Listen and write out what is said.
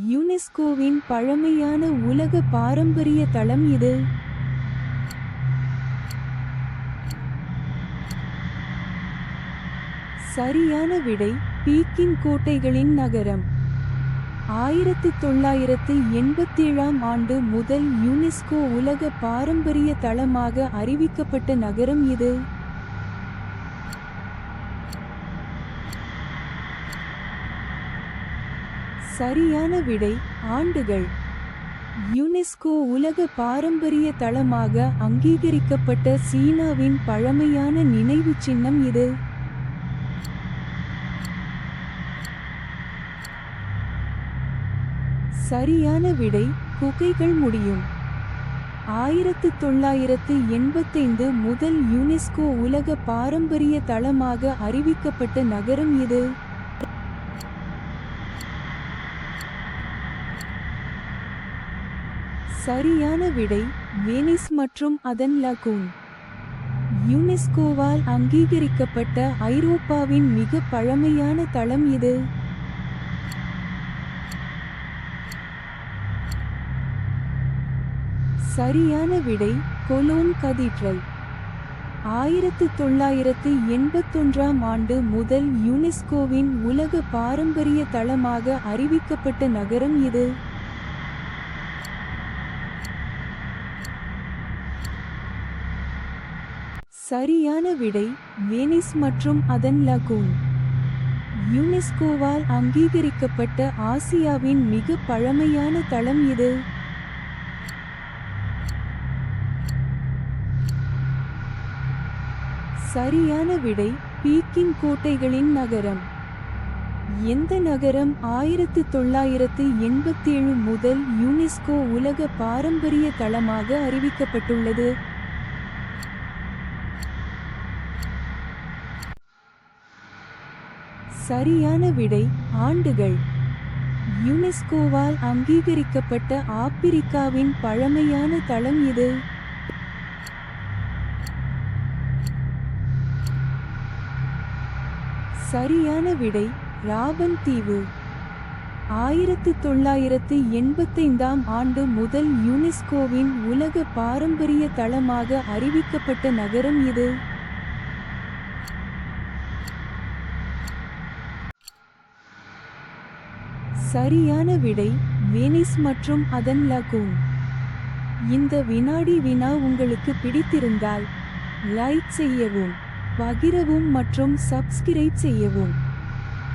யுனெஸ்கோவின் பழமையான உலக பாரம்பரிய தளம் இது. சரியான விடை பீக்கின் கோட்டைகளின் நகரம். ஆயிரத்து தொள்ளாயிரத்து எண்பத்தேழாம் ஆண்டு முதல் யுனெஸ்கோ உலக பாரம்பரிய தளமாக அறிவிக்கப்பட்ட நகரம் இது. சரியான விடை ஆண்டுகள். யுனெஸ்கோ உலக பாரம்பரிய தளமாக அங்கீகரிக்கப்பட்ட சீனாவின் பழமையான நினைவுச் சின்னம் இது. சரியான விடை குகைகள் முடியும். ஆயிரத்து தொள்ளாயிரத்து எண்பத்தைந்து முதல் யுனெஸ்கோ உலக பாரம்பரிய தளமாக அறிவிக்கப்பட்ட நகரம் இது. சரியான விடை வெனிஸ் மற்றும் அதன் லகூன். யுனெஸ்கோவால் அங்கீகரிக்கப்பட்ட ஐரோப்பாவின் மிக பழமையான தளம் இது. சரியான விடை கொலோன் கதீட்ரல் ஆயிரத்து தொள்ளாயிரத்து எண்பத்தொன்றாம் ஆண்டு முதல் யுனெஸ்கோவின் உலக பாரம்பரிய தளமாக அறிவிக்கப்பட்ட நகரம் இது. சரியான விடை வெனிஸ் மற்றும் அதன் லகூன். யுனெஸ்கோவால் அங்கீகரிக்கப்பட்ட ஆசியாவின் மிக பழமையான தளம் இது. சரியான விடை பீக்கிங் கோட்டைகளின் நகரம். எந்த நகரம் ஆயிரத்து தொள்ளாயிரத்து எண்பத்தேழு முதல் யுனெஸ்கோ உலக பாரம்பரிய தளமாக அறிவிக்கப்பட்டுள்ளது? சரியான விடை ஆண்டுகள். யுனெஸ்கோவால் அங்கீகரிக்கப்பட்ட ஆப்பிரிக்காவின் பழமையான தளம் இது. சரியான விடை ராபன் தீவு. ஆயிரத்து தொள்ளாயிரத்து எண்பத்தைந்தாம் ஆண்டு முதல் யுனெஸ்கோவின் உலக பாரம்பரிய தளமாக அறிவிக்கப்பட்ட நகரம் இது. சரியான விடை வெனிஸ் மற்றும் அதன் லகூன். இந்த வினாடி வினா உங்களுக்கு பிடித்திருந்தால் லைக் செய்யவும் பகிரவும் மற்றும் சப்ஸ்கிரைப் செய்யவும்.